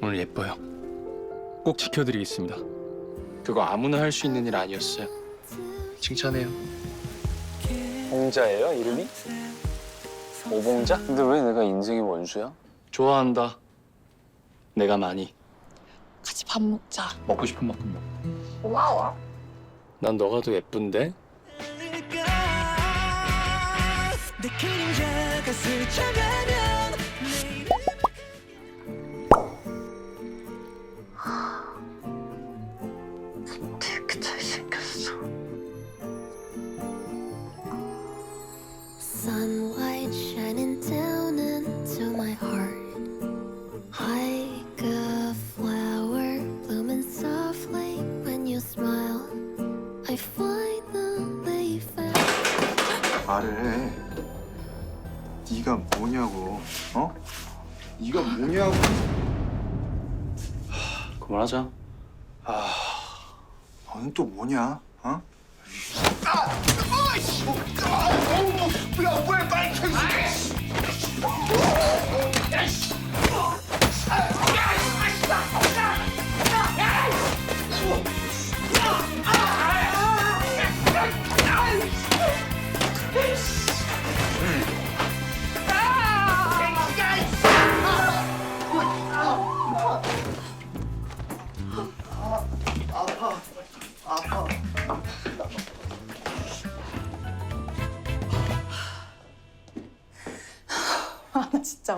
오늘 예뻐요. 꼭 지켜드리겠습니다. 그거 아무나 할 수 있는 일 아니었어요. 칭찬해요. 봉자예요 이름이? 오봉자? 근데 왜 내가 인생의 원수야? 좋아한다. 내가 많이 같이 밥 먹자. 먹고 싶은 만큼 먹. 고마워. 난 너가 더 예쁜데. 내 그림자가 스쳐가면 네가 뭐냐고. 어? 네가 뭐냐고. 그만하자. 너는 또 뭐냐?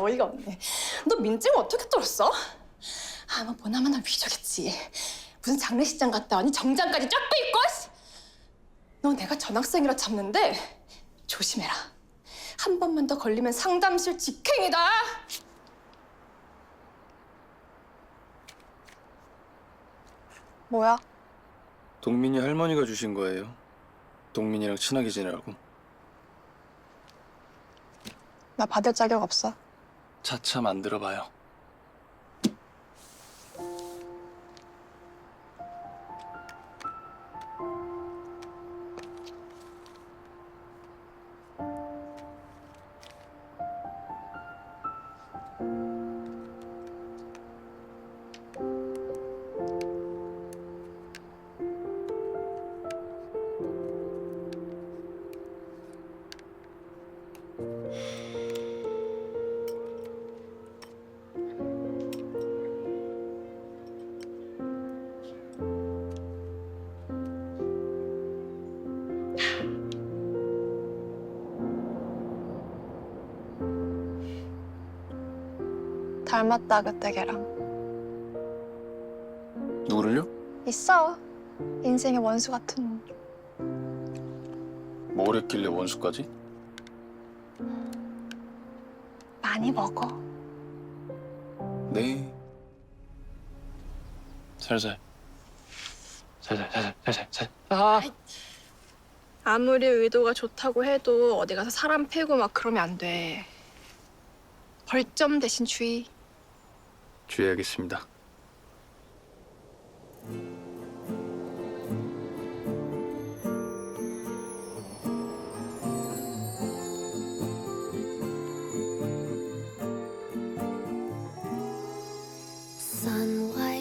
진짜 어이가 없네. 너 민증 어떻게 뚫었어? 아마 보나마나 위조겠지. 무슨 장례식장 갔다 왔니? 정장까지 쫙 입고. 씨. 너 내가 전학생이라 잡는데 조심해라. 한 번만 더 걸리면 상담실 직행이다. 뭐야? 동민이 할머니가 주신 거예요. 동민이랑 친하게 지내라고. 나 받을 자격 없어. 차차 만들어봐요. 닮았다 그때 걔랑 누구를요? 있어 인생의 원수 같은 놈 뭘 했길래 원수까지? 많이 먹어 네. 살살. 살살, 살살, 살살, 살살. 아! 아무리 의도가 좋다고 해도 어디 가서 사람 패고 막 그러면 안 돼. 벌점 대신 주의. 주의하겠습니다.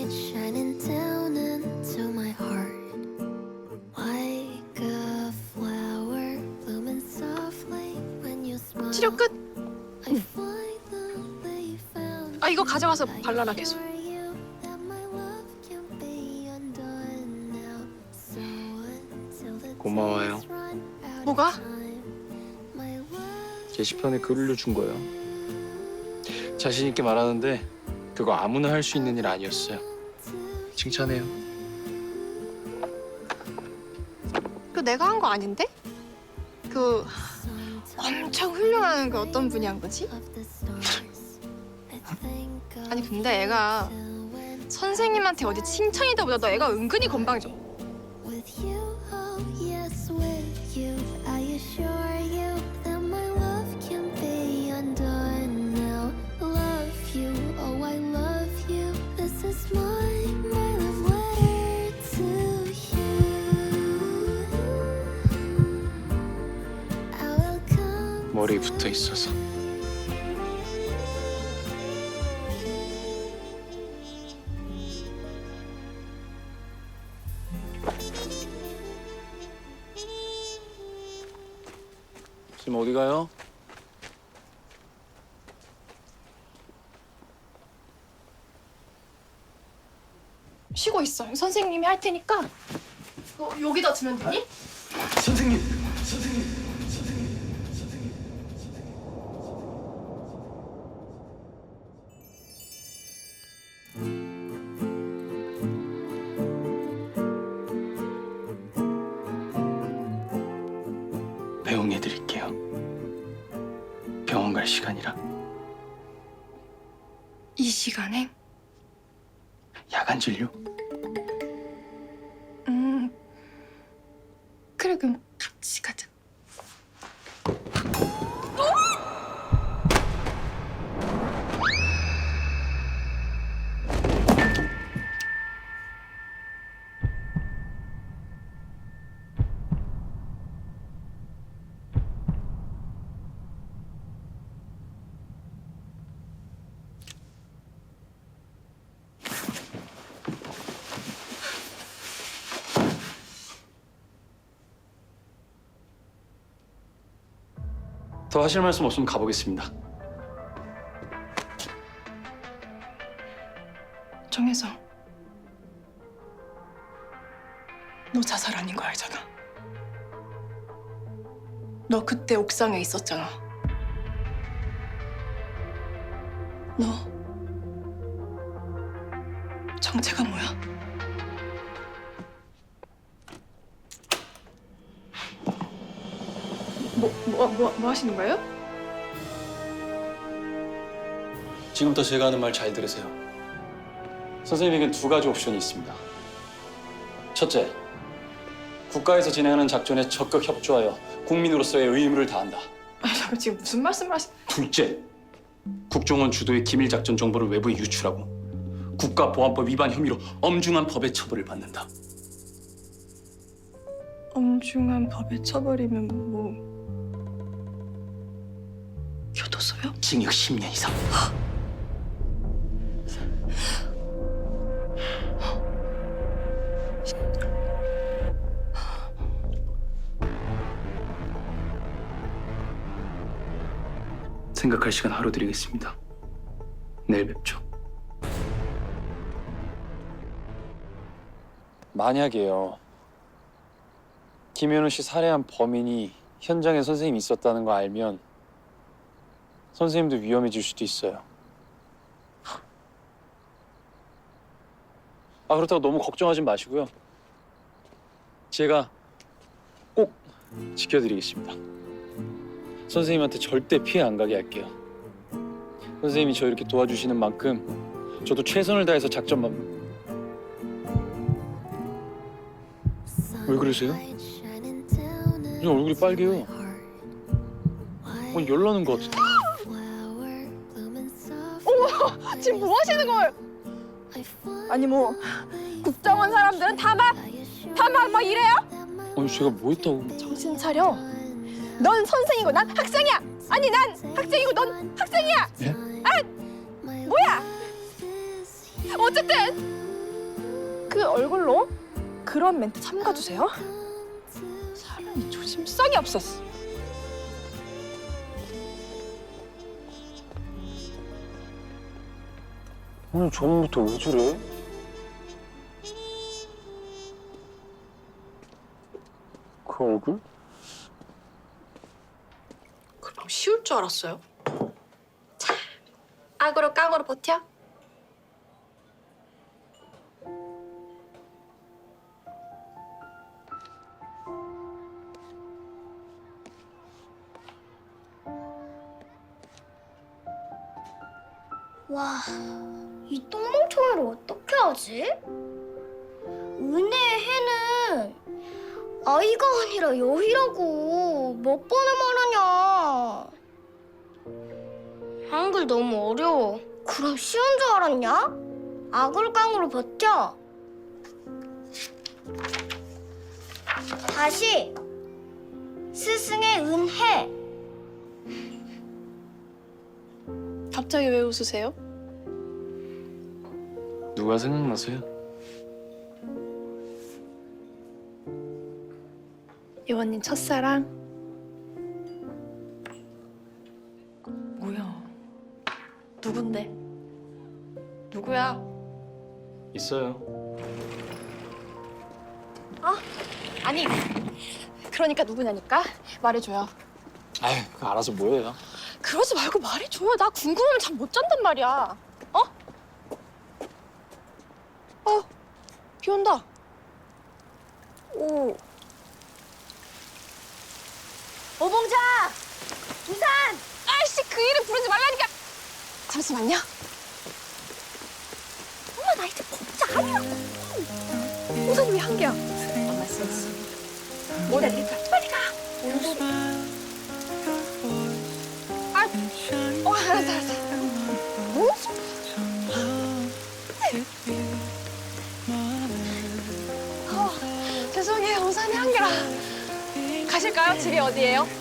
Shining down 이거 가져가서 발라라 계속. 고마워요. 뭐가? 게시판에 글 올려준 거예요. 자신 있게 말하는데 그거 아무나 할 수 있는 일 아니었어요. 칭찬해요. 그 내가 한 거 아닌데? 그 엄청 훌륭한 그 어떤 분이 한 거지? 근데 애가 선생님한테 어디 칭찬이다 보다 너 애가 은근히 건방져. With you, oh yes, with you, I 어디 가요? 쉬고 있어. 선생님이 할 테니까. 어, 여기다 두면 되니? 선생님. 배웅해 진 더 하실 말씀 없으면 가보겠습니다. 정혜성. 너 자살 아닌 거 알잖아. 너 그때 옥상에 있었잖아. 뭐, 뭐, 뭐, 뭐 하시는 거예요? 지금부터 제가 하는 말 잘 들으세요. 선생님에겐 두 가지 옵션이 있습니다. 첫째, 국가에서 진행하는 작전에 적극 협조하여 국민으로서의 의무를 다한다. 아니, 지금 무슨 말씀을 하시... 둘째, 국정원 주도의 기밀 작전 정보를 외부에 유출하고 국가보안법 위반 혐의로 엄중한 법의 처벌을 받는다. 엄중한 법에 처벌이면 뭐 교도소요? 징역 10년 이상. 생각할 시간 하루 드리겠습니다. 내일 뵙죠. 만약에요. 김현우 씨 살해한 범인이 현장에 선생님이 있었다는 거 알면 선생님도 위험해질 수도 있어요. 아 그렇다고 너무 걱정하지 마시고요. 제가 꼭 지켜드리겠습니다. 선생님한테 절대 피해 안 가게 할게요. 선생님이 저 이렇게 도와주시는 만큼 저도 최선을 다해서 작전만 왜 그러세요? 왜 얼굴이 빨개요. 어, 열나는 것 같은데. 지금 뭐 하시는 거예요? 아니 뭐 국정원 사람들은 다막 다막 막 이래요? 아니 제가 뭐 했다고? 정신 차려. 넌 선생이고 난 학생이야. 아니 난 학생이고 넌 학생이야. 예? 뭐야? 어쨌든 그 얼굴로 그런 멘트 삼가주세요. 사람이 조심성이 없었어. 오늘 저번부터 왜 저래? 그 얼굴? 그럼 쉬울 줄 알았어요? 악으로 깡으로 버텨. 하지? 은혜의 해는 아이가 아니라 여희라고 몇 번을 말하냐? 한글 너무 어려워. 그럼 쉬운 줄 알았냐? 아글깡으로 버텨. 다시 스승의 은혜. 갑자기 왜 웃으세요? 누가 생각나세요? 요원님 첫사랑? 뭐야? 누군데? 누구야? 있어요. 어? 아니 그러니까 누구냐니까 말해줘요. 아휴, 그거 알아서 뭐해요? 그러지 말고 말해줘요. 나 궁금하면 잠 못 잔단 말이야. 비 온다. 오. 오봉자! 우산! 아이씨, 그 이름 부르지 말라니까! 잠시만요. 엄마, 나 이제 범자 아니라고! 우산이 왜 한 개야? 엄마 센스. 뭐라 그러니까 빨리 가! 아, 어, 알았어, 알았어. 가실까요? 집이 어디예요?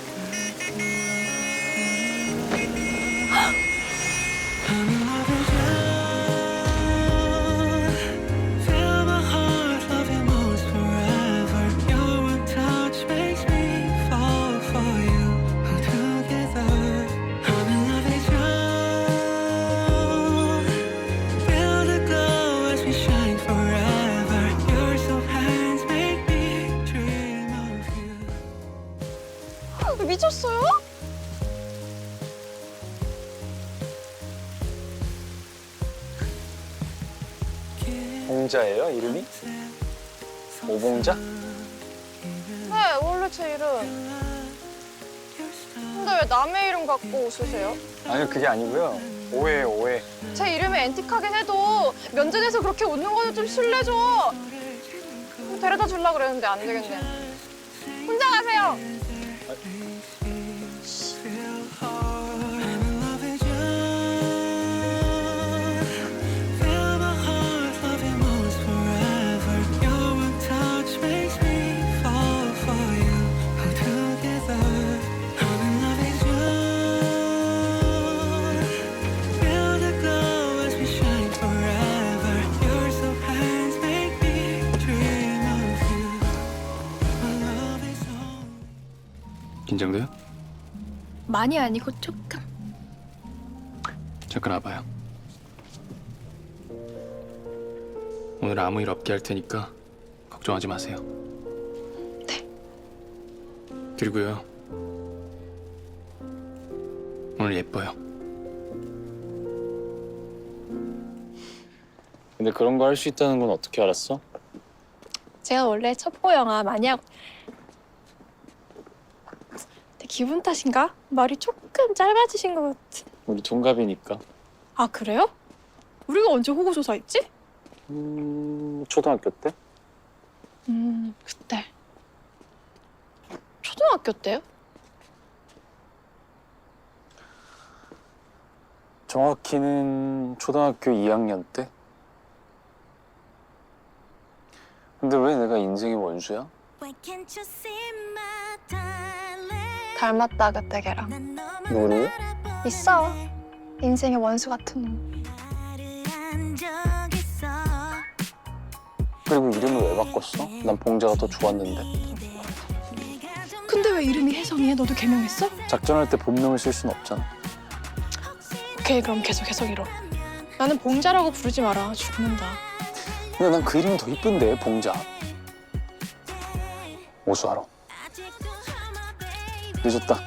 오봉자? 네, 원래 제 이름. 근데 왜 남의 이름 갖고 웃으세요? 아니요 그게 아니고요 오해예요 오해 제 이름이 앤틱하긴 해도 면전에서 그렇게 웃는 거는 좀 실례 죠. 데려다 주려 그랬는데 안 되겠네. 혼자 가세요. 긴장돼요? 많이 아니고 조금. 잠깐 와봐요. 오늘 아무 일 없게 할 테니까 걱정하지 마세요. 네. 그리고요. 오늘 예뻐요. 근데 그런 거 할 수 있다는 건 어떻게 알았어? 제가 원래 첩보 영화 많이 하고. 기분 탓인가? 말이 조금 짧아지신 것 같아. 우리 동갑이니까 아 그래요? 우리가 언제 호구조사했지? 음... 초등학교 때? 음 그때. 초등학교 때요? 정확히는 초등학교 2학년 때? 근데 왜 내가 인생의 원수야? Why can't you see my? 닮았다 그때 걔랑. 바라보는데 있어. 인생의 원수 같은 놈. 그리고 이름을 왜 바꿨어? 난 봉자가 더 좋았는데 근데 왜 이름이 혜성이야? 너도 개명했어? 작전할 때 본명을 쓸 순 없잖아 오케이 그럼 계속 혜성이로. 나는 봉자라고 부르지 마라. 죽는다. 근데 난 그 이름이 더 이쁜데 봉자 오수하러 늦었다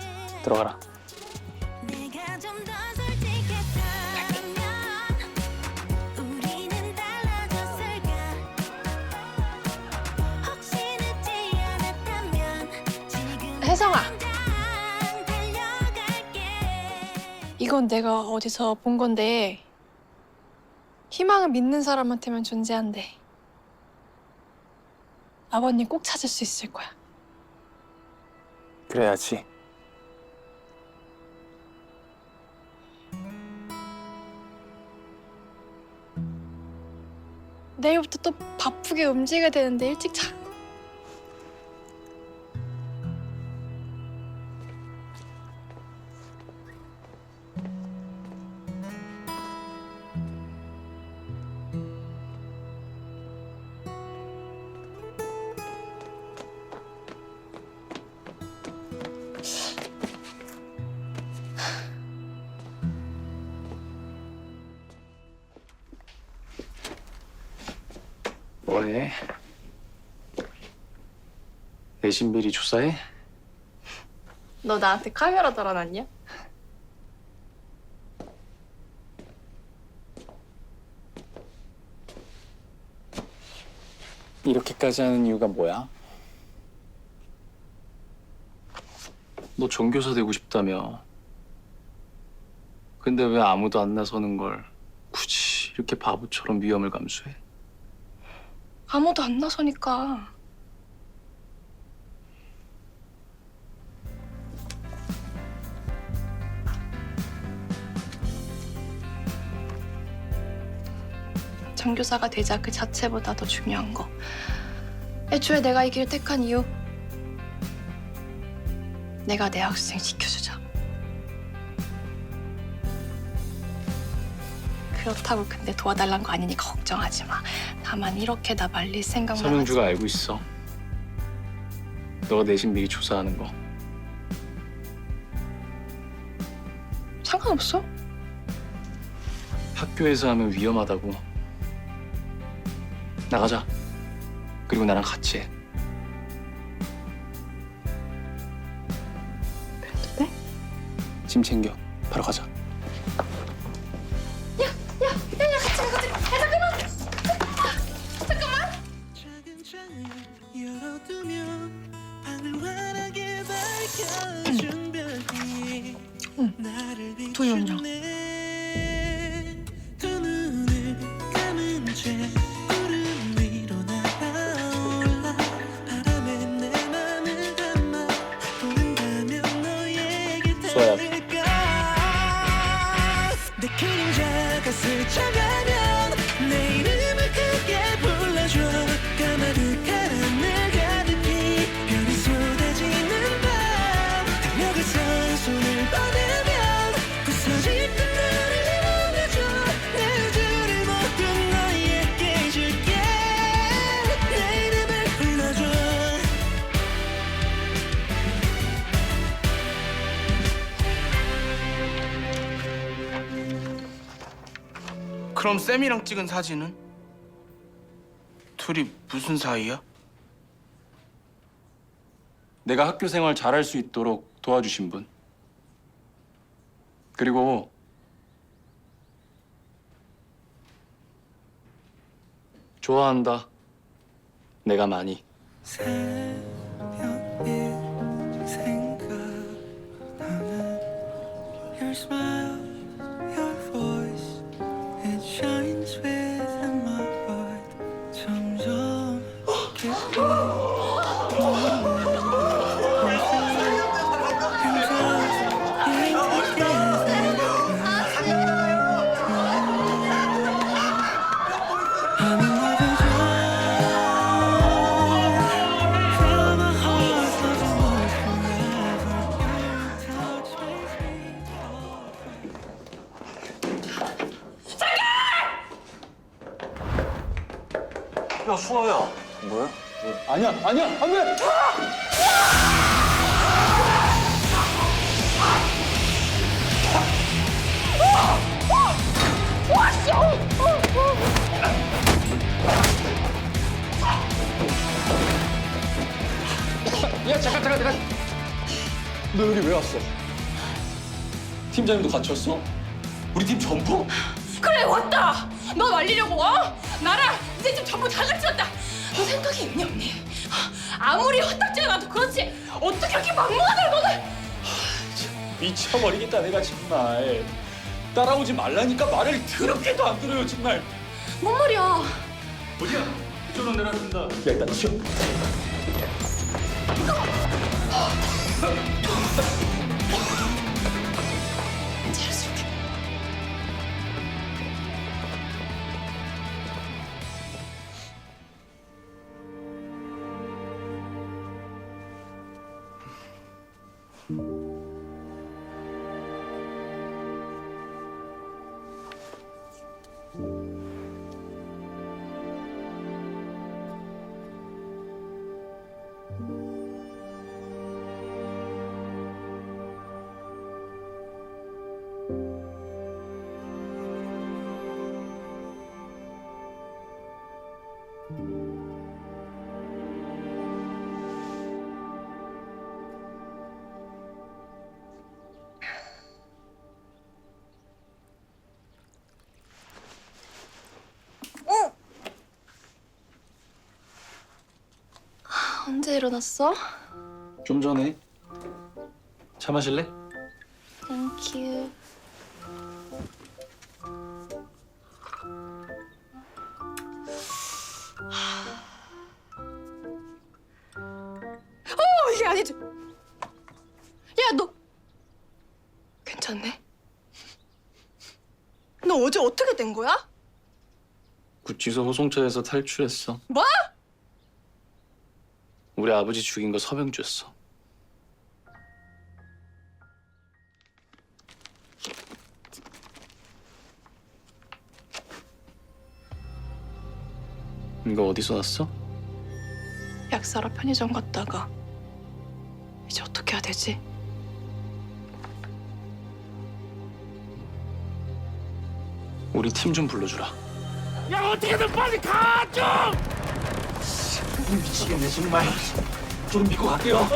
들어가라 혜성아. 이건 내가 어디서 본 건데 희망을 믿는 사람한테만 존재한대. 아버님 꼭 찾을 수 있을 거야. 그래야지 내일부터 또 바쁘게 움직여야 되는데 일찍 자. 뭐해? 내신 비리 조사해? 너 나한테 카메라 달아놨냐? 이렇게까지 하는 이유가 뭐야? 너 전교사 되고 싶다며. 근데 왜 아무도 안 나서는 걸 굳이 이렇게 바보처럼 위험을 감수해? 아무도 안 나서니까. 정교사가 되자 그 자체보다 더 중요한 거. 애초에 내가 이 길 택한 이유. 내가 내 학생 지켜주자. 그렇다고 근데 도와달란 거 아니니까 걱정하지 마. 다만 이렇게 나 말릴 생각만 서명주가 알고 있어. 너가 내신 미리 조사하는 거. 하지. 상관없어. 학교에서 하면 위험하다고. 나가자. 그리고 나랑 같이 해. 돼? 짐 챙겨. 바로 가자. 손을 뻗으면 부서질 듯 나를 일어나줘 내 우주를 모두 너에게 해줄게 내 이름을 불러줘 그럼 쌤이랑 찍은 사진은? 둘이 무슨 사이야? 내가 학교 생활 잘할 수 있도록 도와주신 분. 그리고 좋아한다. 내가 많이. 새벽에 생각나는 Your smile, 아니야, 아니야, 안 돼! 야, 잠깐, 잠깐, 잠깐. 너 여기 왜 왔어? 팀장님도 같이 왔어? 우리 팀 전부? 그래 왔다. 너 말리려고 어? 나랑 이제 좀 전부 다 같이 왔다. 너 생각이 있니 없니? 아무리 헛딱지가 나도 그렇지 어떻게 이렇게 막무가내로 너는 미쳐버리겠다 내가 정말. 따라오지 말라니까 말을 더럽게도 안 들어요 정말. 뭔 말이야? 어디야? 이쪽으로 내려준다. 야 일단 튀어. 언제 일어났어? 좀 전에 차 마실래? 땡큐. 어, 이게 아니지. 야, 너 괜찮네? 너 어제 어떻게 된 거야? 구치소 호송차에서 탈출했어. 뭐? 우리 아버지 죽인 거 서병주였어. 이거 어디서 났어? 약 사러 편의점 갔다가 이제 어떻게 해야 되지? 우리 팀 좀 불러주라. 미치겠네 정말. 좀 믿고 갈게요.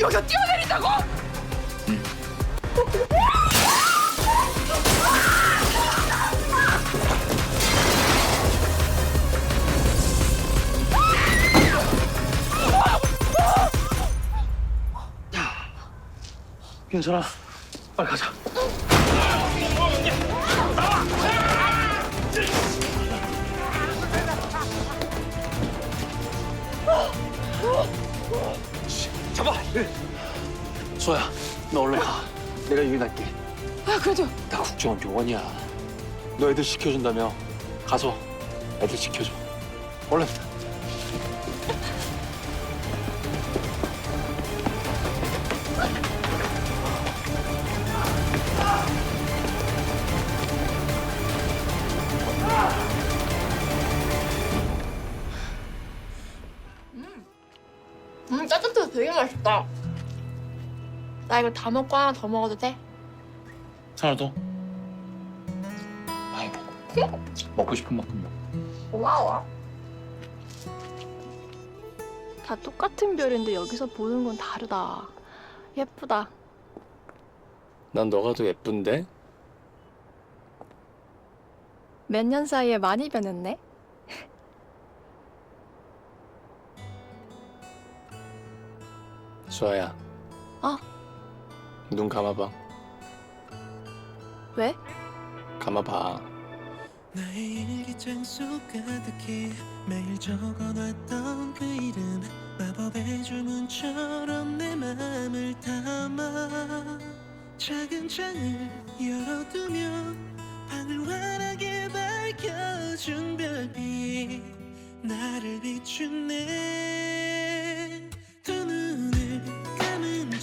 여기서 뛰어내린다고? 괜찮아. 빨리 가자. 잡아. 소야, 너 얼른 가. 내가 유인할게. 아, 그래도 나 국정원 요원이야. 너 애들 지켜준다며. 가서 애들 지켜줘. 얼른. 음, 짜장도 되게 맛있다. 나 이거 다 먹고 하나 더 먹어도 돼? 하나 더. 많이 먹어. 먹고 싶은 만큼 먹어. 고마워. 다 똑같은 별인데 여기서 보는 건 다르다. 예쁘다. 난 너가 더 예쁜데? 몇 년 사이에 많이 변했네. 수아야. 어? 눈 감아봐. 왜? 감아봐. 나의 일기장 속 가득히 매일 적어놨던 그 이름 마법의 주문처럼 내 맘을 담아 작은 창을 열어두면 방을 환하게 밝혀준 별빛 나를 비추네